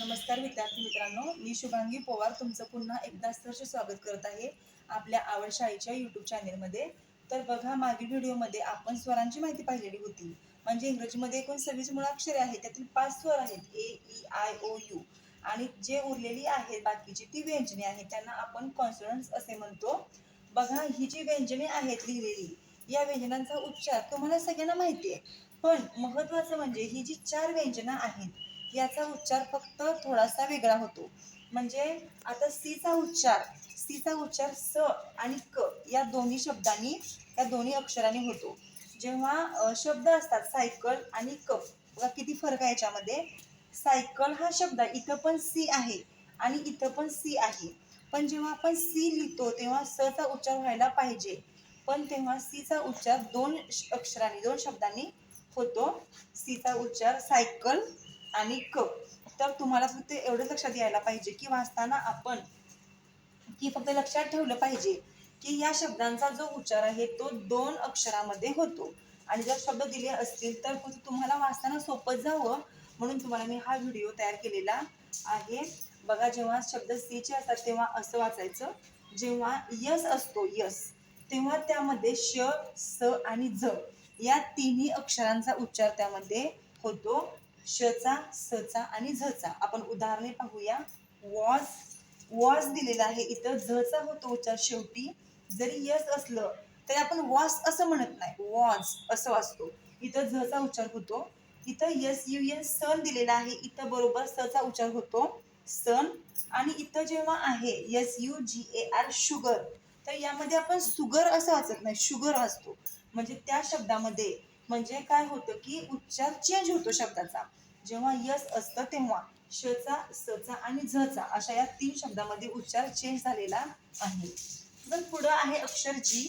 नमस्कार विद्यार्थी मित्रांनो मी शुभांगी पवार तुमचं पुन्हा एकदा सहर्ष स्वागत करत आहे आपल्या आवड शाळेच्या यूट्यूब चॅनेलमध्ये तर बघा मागील व्हिडिओमध्ये आपण स्वरांची माहिती पाहिलेली होती. म्हणजे इंग्रजीमध्ये एकूण सव्वीस मुळाक्षरे आहेत त्यातील पाच स्वर आहेत A E I O U आणि जे उरलेली आहेत बाकीची ती व्यंजने आहेत त्यांना आपण कॉन्सोनन्स असे म्हणतो. बघा ही जी व्यंजने आहेत लिहिलेली या व्यंजनांचा उच्चार तुम्हाला सगळ्यांना माहिती आहे. पण महत्वाचं म्हणजे ही जी चार व्यंजनं आहेत याचा उच्चार फक्त थोडासा वेगळा होतो. म्हणजे आता सीचा उच्चार सीचा उच्चार स आणि क या दोन्ही शब्दांनी या दोन्ही अक्षरांनी होतो. जेव्हा शब्द असतात सायकल आणि कप बघा किती फरक आहे याच्यामध्ये. सायकल हा शब्द इथं पण सी आहे आणि इथं पण सी आहे. पण जेव्हा आपण सी लिहितो तेव्हा स चा उच्चार व्हायला पाहिजे. पण तेव्हा सीचा उच्चार दोन श- अक्षरांनी दोन शब्दांनी होतो. सीचा उच्चार सायकल आणि क. तर तुम्हाला फक्त एवढं लक्षात यायला पाहिजे की वाचताना आपण की फक्त लक्षात ठेवलं पाहिजे की या शब्दांचा जो उच्चार आहे तो दोन अक्षरामध्ये होतो. आणि जर शब्द दिले असतील तर तुम्हाला वाचताना सोपं जावं म्हणून तुम्हाला मी हा व्हिडिओ तयार केलेला आहे. बघा जेव्हा शब्द सीचे असतात तेव्हा असं वाचायचं. जेव्हा यस असतो यस तेव्हा त्यामध्ये श स आणि ज या तिन्ही अक्षरांचा उच्चार त्यामध्ये होतो. शचा सचा आणि झचा. आपण उदाहरणे पाहूया. वॉज वॉज दिलेला आहे इथं. झचा होतो उच्चार शेवटी. जरी यस असलं तरी आपण वॉस असं म्हणत नाही. वॉज असं वाचतो इथं झचा उच्चार होतो. इथं यस यू एन सन दिलेला आहे. इथं बरोबर सचा उच्चार होतो. सन. आणि इथं जेव्हा आहे S U G A R sugar. तर यामध्ये आपण सुगर असं वाचत नाही. शुगर वाचतो म्हणजे त्या शब्दामध्ये म्हणजे काय होतं की उच्चार चेंज होतो शब्दाचा. जेव्हा यस असतं तेव्हा शचा सचा आणि झचा अशा या तीन शब्दामध्ये उच्चार चेंज झालेला आहे. तर पुढं आहे अक्षर जी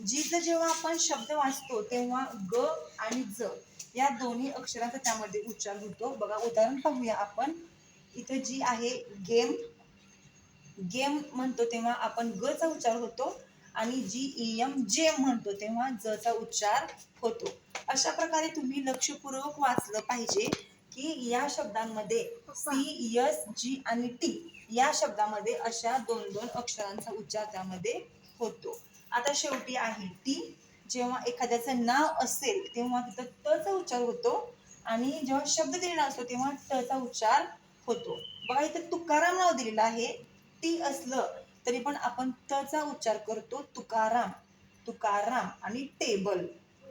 जीचं जेव्हा आपण शब्द वाचतो तेव्हा ग आणि ज या दोन्ही अक्षरांचा त्यामध्ये उच्चार होतो. बघा उदाहरण पाहूया आपण. इथं जी आहे गेम गेम म्हणतो तेव्हा आपण ग चा उच्चार होतो आणि जी ई एम जेम म्हणतो तेव्हा ज चा उच्चार होतो. अशा प्रकारे तुम्ही लक्षपूर्वक वाचलं पाहिजे की या शब्दांमध्ये सी एस जी आणि टी या शब्दामध्ये अशा दोन दोन अक्षरांचा उच्चार त्यामध्ये होतो. आता शेवटी आहे टी. जेव्हा एखाद्याचं नाव असेल तेव्हा तिथं टचा उच्चार होतो आणि जेव्हा शब्द दिलेला असतो तेव्हा टचा चा उच्चार होतो. बघा इथं तुकाराम नाव दिलेलं आहे. टी असलं तरी पण आपण त चा उच्चार करतो तुकाराम. तुकाराम आणि टेबल.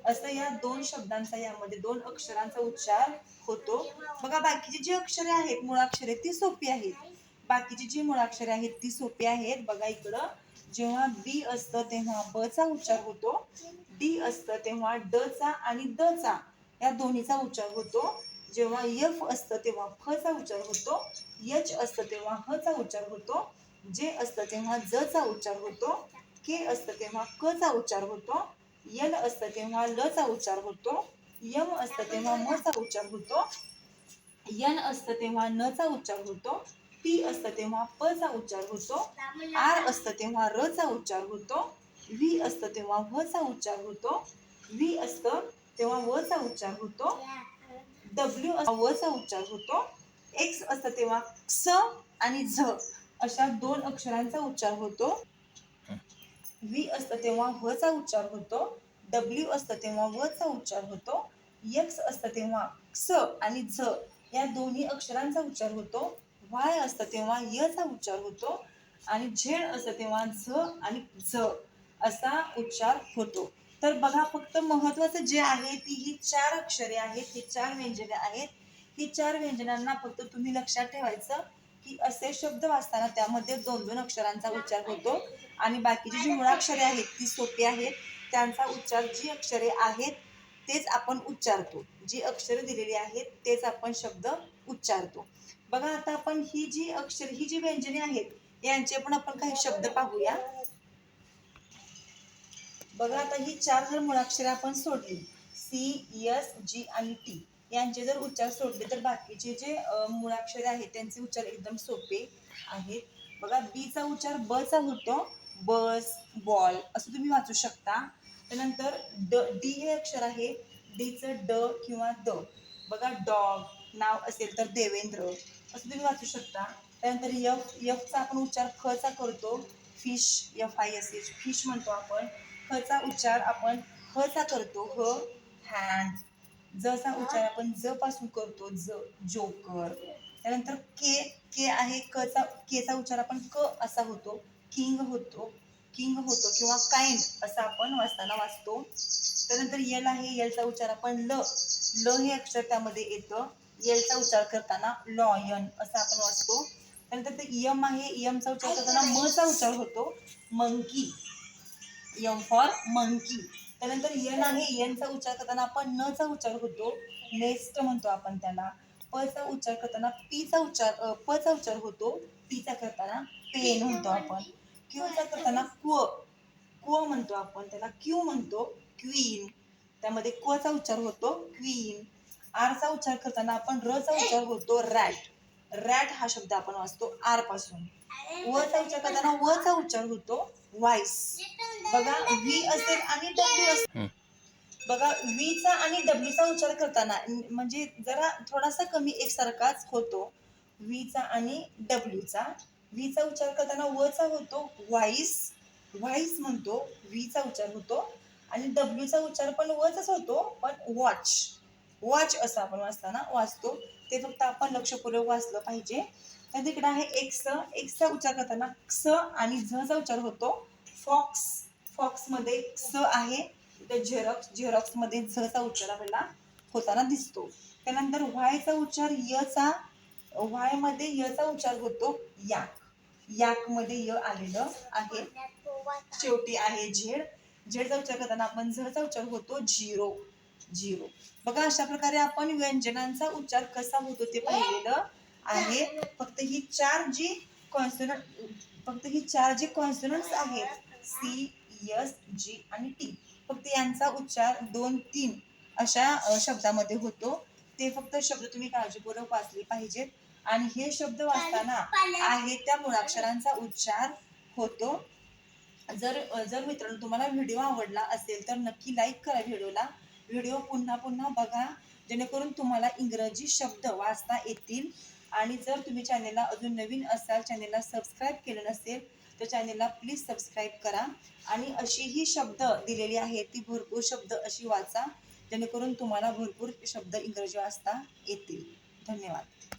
असं या दोन शब्दांचा यामध्ये दोन अक्षरांचा उच्चार होतो. बघा बाकीची जी अक्षरे आहेत मुळाक्षरे ती सोपी आहेत. बाकीची जी मुळाक्षरे आहेत ती सोपी आहेत. बघा इकडं जेव्हा बी असतं तेव्हा ब चा उच्चार होतो. डी असतं तेव्हा ड चा आणि द चा या दोन्हीचा उच्चार होतो. जेव्हा यफ असतं तेव्हा फ चा उच्चार होतो. यच असतं तेव्हा ह चा उच्चार होतो. जे असतं तेव्हा ज चा उच्चार होतो. के असतं तेव्हा क चा उच्चार होतो. यल असतं तेव्हा ल चा उच्चार होतो. यम असतं तेव्हा म चा उच्चार होतो. यन असतं तेव्हा न चा उच्चार होतो. पी असतं तेव्हा प चा उच्चार होतो. आर असतं तेव्हा र चा उच्चार होतो. व्ही असतं तेव्हा व चा उच्चार होतो. व्ही असतं तेव्हा व चा उच्चार होतो. डब्ल्यू व चा उच्चार होतो. एक्स असतं तेव्हा क्स आणि झ अशा दोन अक्षरांचा उच्चार होतो. व्ही असतं तेव्हा व चा उच्चार होतो डब्ल्यू असतं तेव्हा व चा उच्चार होतो यक्स असतं तेव्हा क्स आणि झ या दोन्ही अक्षरांचा उच्चार होतो वाय असतं तेव्हा य चा उच्चार होतो आणि झेड असतं तेव्हा झ आणि झ असा उच्चार होतो. तर बघा फक्त महत्वाचं जे आहे ती ही चार अक्षरे आहेत ही चार व्यंजने आहेत. ही चार व्यंजनांना फक्त तुम्ही लक्षात ठेवायचं. की असे शब्द वाचताना त्यामध्ये दोन दोन अक्षरांचा उच्चार होतो. आणि बाकीची जी मुळाक्षरे आहेत ती सोपी आहेत. त्यांचा उच्चार जी अक्षरे आहेत तेच आपण उच्चारतो. जी अक्षरे दिलेली आहेत तेच आपण शब्द उच्चारतो. बघा आता आपण ही जी अक्षर ही जी व्यंजने आहेत यांचे पण आपण काही शब्द पाहूया. बघा आता ही चार जर मुळाक्षरे आपण सोडली. सी एस जी आणि टी. यांचे जर उच्चार सोडले तर बाकीचे जे अ, मुळाक्षरे आहेत त्यांचे उच्चार एकदम सोपे आहेत. बघा बीचा उच्चार बचा होतो. बस बॉल असं तुम्ही वाचू शकता. त्यानंतर ड डी हे अक्षर आहे. डीचं ड किंवा द. बघा डॉग नाव असेल तर देवेंद्र असं तुम्ही वाचू शकता. त्यानंतर यफ यफचा आपण उच्चार खचा करतो. Fish F I S H fish म्हणतो आपण. खचा उच्चार आपण खचा करतो. ह हँड. जचा उच्चार आपण ज पासून करतो ज जोकर. त्यानंतर के के आहे कचा केचा उच्चार आपण क असा होतो किंग होतो किंग होतो किंवा काइंड असा आपण वाचताना वाचतो. त्यानंतर यल आहे यलचा उच्चार आपण ल ल हे अक्षर त्यामध्ये येतं. यलचा उच्चार करताना लॉयन असं आपण वाचतो. त्यानंतर ते यम आहे यमचा उच्चार करताना मचा उच्चार होतो मंकी यम फॉर मंकी त्यानंतर यन आहे यनचा उच्चार करताना आपण न चा उच्चार होतो नेस्ट म्हणतो आपण त्याला. प चा उच्चार करताना पी चा उच्चार प चा उच्चार होतो पी चा करताना पेन म्हणतो आपण. क्यू चा करताना क्व क्व म्हणतो आपण त्याला क्यू म्हणतो क्वीन त्यामध्ये क्व चा उच्चार होतो क्वीन आर चा उच्चार करताना आपण र चा उच्चार होतो रॅट रॅट हा शब्द आपण वाचतो आरपासून. व चा उच्चार करताना व चा उच्चार होतो व्हाईस बघा व्ही असेल आणि डब्ल्यू असेल. बघा व्हीचा आणि डब्ल्यूचा उच्चार करताना म्हणजे जरा थोडासा कमी एकसारखाच होतो. व्हीचा आणि डब्ल्यूचा व्हीचा उच्चार करताना वचा होतो व्हाईस व्हाईस म्हणतो व्हीचा उच्चार होतो. आणि डब्ल्यूचा उच्चार पण वचाच होतो पण वॉच वॉच असं आपण वाचताना वाचतो. ते फक्त आपण लक्षपूर्वक वाचलं पाहिजे. तर तिकडे आहे एक्स एक्सचा उच्चार करताना क्स आणि झचा उच्चार होतो फॉक्स फॉक्समध्ये क्स आहे. तर झेरॉक्स झेरॉक्समध्ये झचा उच्चार आपल्याला होताना दिसतो. त्यानंतर व्हायचा उच्चार यचा व्हायमध्ये यचा उच्चार होतो याक याकमध्ये य आलेलं आहे. शेवटी आहे झेड झेडचा उच्चार करताना आपण झचा उच्चार होतो झिरो झिरो बघा अशा प्रकारे आपण व्यंजनांचा उच्चार कसा होतो ते पाहिलेलं आहे. फक्त ही चार जी कॉन्सोनंट फक्त ही चार जी कॉन्सोनंट्स आहेत. सी एस जी आणि टी फक्त यांचा उच्चार दोन तीन अशा शब्दामध्ये होतो. ते फक्त शब्द तुम्ही काळजीपूर्वक वाचले पाहिजेत. आणि हे शब्द वाचताना आहे त्या मुळाक्षरांचा उच्चार होतो. जर जर मित्रांनो तुम्हाला व्हिडिओ आवडला असेल तर नक्की लाईक करा व्हिडिओला. व्हिडिओ पुन्हा पुन्हा बघा. जेणेकरून तुम्हाला इंग्रजी शब्द वाचता येतील. आणि जर तुम्ही चॅनेलला अजून नवीन असाल चॅनेलला सबस्क्राईब केलं नसेल तर चॅनेलला प्लीज सबस्क्राईब करा. आणि अशी ही शब्द दिलेली आहे ती भरपूर शब्द अशी वाचा जेणेकरून तुम्हाला भरपूर शब्द इंग्रजी वाचता येतील. धन्यवाद.